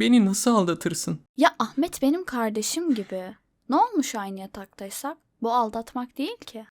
Beni nasıl aldatırsın? Ya Ahmet benim kardeşim gibi. Ne olmuş aynı yataktaysak? Bu aldatmak değil ki.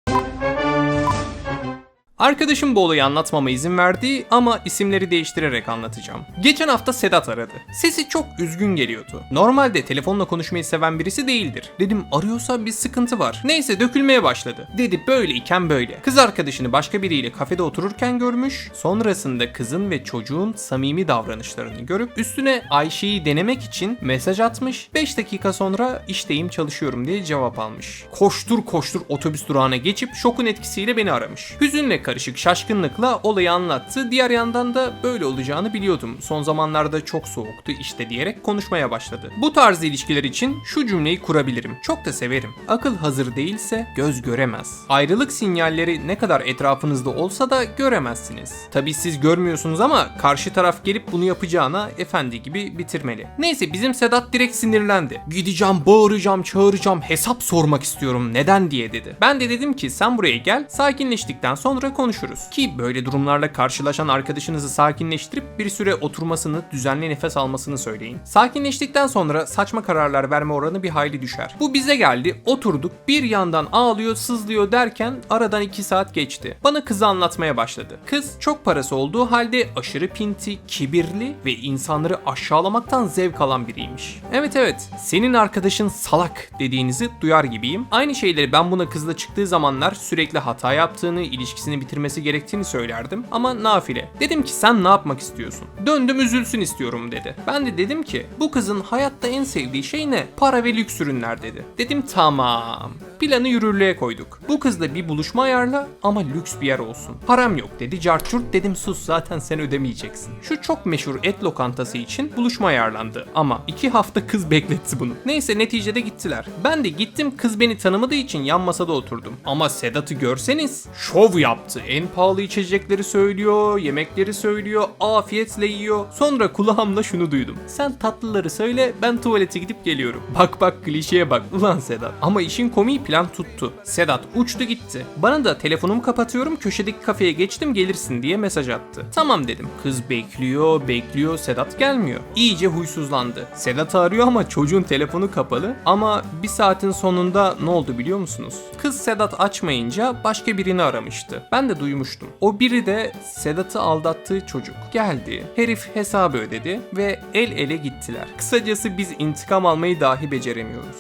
Arkadaşım bu olayı anlatmama izin verdi ama isimleri değiştirerek anlatacağım. Geçen hafta Sedat aradı. Sesi çok üzgün geliyordu. Normalde telefonla konuşmayı seven birisi değildir. Dedim arıyorsa bir sıkıntı var. Neyse dökülmeye başladı. Dedi böyleyken böyle. Kız arkadaşını başka biriyle kafede otururken görmüş. Sonrasında kızın ve çocuğun samimi davranışlarını görüp üstüne Ayşe'yi denemek için mesaj atmış. 5 dakika sonra işteyim çalışıyorum diye cevap almış. Koştur koştur otobüs durağına geçip şokun etkisiyle beni aramış. Hüzünle karışık şaşkınlıkla olayı anlattı. Diğer yandan da böyle olacağını biliyordum. Son zamanlarda çok soğuktu işte diyerek konuşmaya başladı. Bu tarz ilişkiler için şu cümleyi kurabilirim. Çok da severim. Akıl hazır değilse göz göremez. Ayrılık sinyalleri ne kadar etrafınızda olsa da göremezsiniz. Tabi siz görmüyorsunuz ama karşı taraf gelip bunu yapacağına efendi gibi bitirmeli. Neyse bizim Sedat direkt sinirlendi. Gideceğim, bağıracağım, çağıracağım, hesap sormak istiyorum neden diye dedi. Ben de dedim ki sen buraya gel, sakinleştikten sonra konuşuruz. Ki böyle durumlarla karşılaşan arkadaşınızı sakinleştirip bir süre oturmasını, düzenli nefes almasını söyleyin. Sakinleştikten sonra saçma kararlar verme oranı bir hayli düşer. Bu bize geldi, oturduk, bir yandan ağlıyor, sızlıyor derken aradan 2 saat geçti. Bana kızı anlatmaya başladı. Kız çok parası olduğu halde aşırı pinti, kibirli ve insanları aşağılamaktan zevk alan biriymiş. Evet evet, senin arkadaşın salak dediğinizi duyar gibiyim. Aynı şeyleri ben buna kızla çıktığı zamanlar sürekli hata yaptığını, ilişkisini bitirmesi gerektiğini söylerdim ama nafile. Dedim ki sen ne yapmak istiyorsun? Döndüm üzülsün istiyorum dedi. Ben de dedim ki bu kızın hayatta en sevdiği şey ne? Para ve lüks ürünler dedi. Dedim tamam. Planı yürürlüğe koyduk. Bu kızla bir buluşma ayarla ama lüks bir yer olsun. Param yok dedi. Carçurt dedim sus zaten sen ödemeyeceksin. Şu çok meşhur et lokantası için buluşma ayarlandı ama iki hafta kız bekletti bunu. Neyse neticede gittiler. Ben de gittim kız beni tanımadığı için yan masada oturdum. Ama Sedat'ı görseniz şov yaptı. En pahalı içecekleri söylüyor, yemekleri söylüyor, afiyetle yiyor. Sonra kulağımla şunu duydum. Sen tatlıları söyle ben tuvalete gidip geliyorum. Bak bak klişeye bak ulan Sedat. Ama işin komiği plan tuttu. Sedat uçtu gitti. Bana da telefonumu kapatıyorum köşedeki kafeye geçtim gelirsin diye mesaj attı. Tamam dedim. Kız bekliyor bekliyor Sedat gelmiyor. İyice huysuzlandı. Sedat arıyor ama çocuğun telefonu kapalı. Ama bir saatin sonunda ne oldu biliyor musunuz? Kız Sedat açmayınca başka birini aramıştı. De duymuştum. O biri de Sedat'ı aldattığı çocuk. Geldi. Herif hesabı ödedi ve el ele gittiler. Kısacası biz intikam almayı dahi beceremiyoruz.